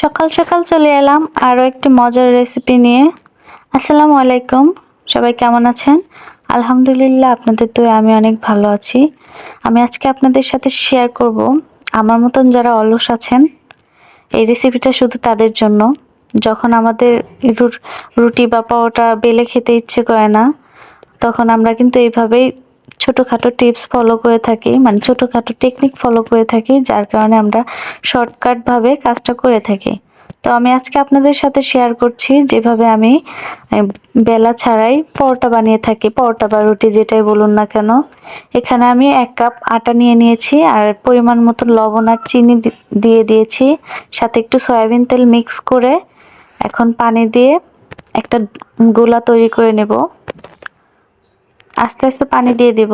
সকাল সকাল চলে এলাম আরও একটি মজার রেসিপি নিয়ে। আসসালামু আলাইকুম, সবাই কেমন আছেন? আলহামদুলিল্লাহ, আপনাদের তো আমি অনেক ভালো আছি। আমি আজকে আপনাদের সাথে শেয়ার করব। আমার মতন যারা অলস আছেন, এই রেসিপিটা শুধু তাদের জন্য। যখন আমাদের রুটি বা পাওয়াটা বেলে খেতে ইচ্ছে করে না, তখন আমরা কিন্তু এইভাবেই ছোটোখাটো টিপস ফলো করে থাকি মানে ছোটোখাটো টেকনিক ফলো করে থাকি, যার কারণে আমরা শর্টকাটভাবে কাজটা করে থাকি। তো আমি আজকে আপনাদের সাথে শেয়ার করছি যেভাবে আমি বেলা ছাড়াই পরোটা বানিয়ে থাকি, পরোটা বা রুটি যেটাই বলুন না কেন। এখানে আমি এক কাপ আটা নিয়ে নিয়েছি আর পরিমাণ মতো লবণ আর চিনি দিয়ে দিয়েছি। সাথে একটু সয়াবিন তেল মিক্স করে এখন পানি দিয়ে একটা গোলা তৈরি করে নেব। আস্তে আস্তে পানি দিয়ে দিব।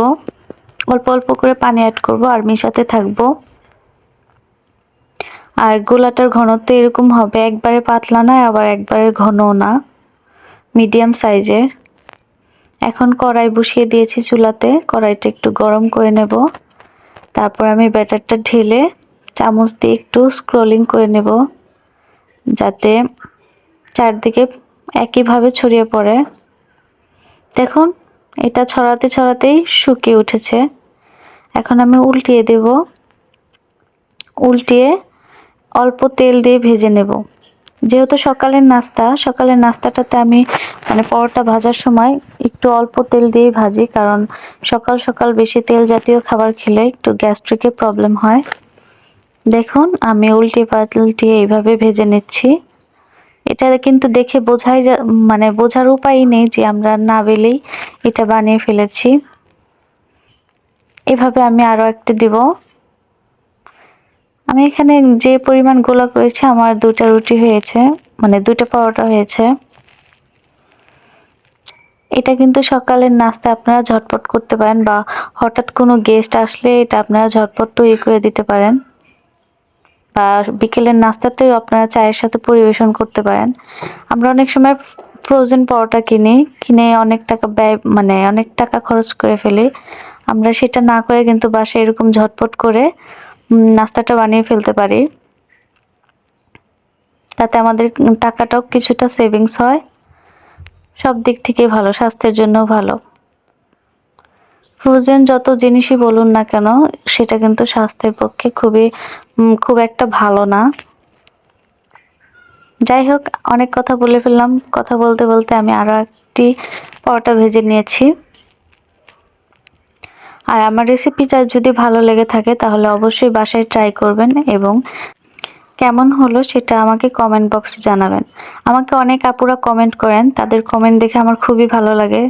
অল্প অল্প করে পানি অ্যাড করব আর মিশাতে থাকব। আর গোলাটার ঘনত্ব এরকম হবে, একবারে পাতলা না, আবার একবারে ঘনও না। মিডিয়াম সাইজের। এখন কড়াই বসিয়ে দিয়েছি চুলাতে, কড়াইটা একটু গরম করে নেব। তারপর আমি ব্যাটারটা ঢেলে চামচ দিয়ে একটু স্ক্রলিং করে নেব, যাতে চারদিকে একইভাবে ছড়িয়ে পড়ে। দেখুন এটা ছড়াতে ছড়াতেই শুকিয়ে উঠেছে। এখন আমি উল্টিয়ে দেব। উল্টিয়ে অল্প তেল দিয়ে ভেজে নেব। যেহেতু সকালের নাস্তা, সকালের নাস্তাটাতে আমি মানে পরোটা ভাজার সময় একটু অল্প তেল দিয়ে ভাজি, কারণ সকাল সকাল বেশি তেল জাতীয় খাবার খেলে একটু গ্যাস্ট্রিকের প্রবলেম হয়। দেখুন, আমি উল্টে পাল্টিয়ে এইভাবে ভেজে নিচ্ছি। এটা কিন্তু দেখে বোঝাই মানে বোঝার উপায় নেই যে আমরা না বেলেই এটা বানিয়ে ফেলেছি। এভাবে আমি আরও একটা দিব। আমি এখানে যে পরিমাণ গোলা করেছি আমার দুটা রুটি হয়েছে মানে দুটো পরোটা হয়েছে। এটা কিন্তু সকালের নাস্তা আপনারা ঝটপট করতে পারেন বা হঠাৎ কোনো গেস্ট আসলে এটা আপনারা ঝটপট তৈরি করে দিতে পারেন। বা বিকেলের নাস্তাতেও আপনারা চায়ের সাথে পরিবেশন করতে পারেন। আমরা অনেক সময় ফ্রোজেন পরোটা কিনি, কিনে অনেক টাকা ব্যয় মানে অনেক টাকা খরচ করে ফেলি। আমরা সেটা না করে কিন্তু বাসায় এরকম ঝটপট করে নাস্তাটা বানিয়ে ফেলতে পারি। তাতে আমাদের টাকাটাও কিছুটা সেভিংস হয়। সব দিক থেকে ভালো, স্বাস্থ্যের জন্য ভালো। ফ্রোজেন যত জিনিসই বলুন না কেন, সেটা কিন্তু স্বাস্থ্যের পক্ষে খুবই খুব একটা ভালো না। যাই হোক, অনেক কথা বলে ফেললাম। কথা বলতে বলতে আমি আরও একটি পরোটা ভেজে নিয়েছি। আর আমার রেসিপিটা যদি ভালো লেগে থাকে, তাহলে অবশ্যই বাসায় ট্রাই করবেন এবং কেমন হলো সেটা আমাকে কমেন্ট বক্সে জানাবেন। আমাকে অনেক আপুরা কমেন্ট করেন, তাদের কমেন্ট দেখে আমার খুবই ভালো লাগে।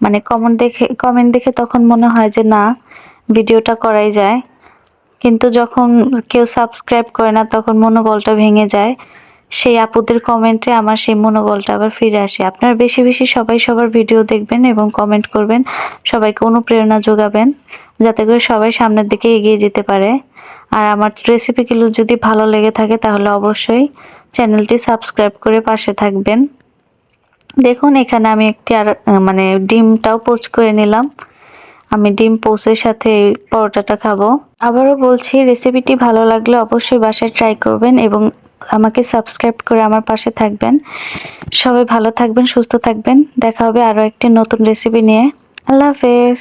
মানে কমেন্ট দেখে কমেন্ট দেখে তখন মনে হয় যে না, ভিডিওটা করাই যায়। কিন্তু যখন কেউ সাবস্ক্রাইব করে না, তখন মনোবলটা ভেঙে যায়। সেই আপুদের কমেন্টে আমার সেই মনোবলটা আবার ফিরে আসে। আপনারা বেশি বেশি সবাই সবার ভিডিও দেখবেন এবং কমেন্ট করবেন। সবাইকে অনুপ্রেরণা যোগাবেন, যাতে করে সবাই সামনের দিকে এগিয়ে যেতে পারে। আর আমার রেসিপিগুলো যদি ভালো লেগে থাকে, তাহলে অবশ্যই চ্যানেলটি সাবস্ক্রাইব করে পাশে থাকবেন। দেখুন, এখানে আমি একটি আর মানে ডিমটাও পোচ করে নিলাম। আমি ডিম পোচের সাথে পরোটাটা খাব। আবারও বলছি রেসিপিটি ভালো লাগলে অবশ্যই বাসায় ট্রাই করবেন এবং আমাকে সাবস্ক্রাইব করে আমার পাশে থাকবেন। সবাই ভালো থাকবেন, সুস্থ থাকবেন। দেখা হবে আরও একটি নতুন রেসিপি নিয়ে। আল্লাহ হাফেজ।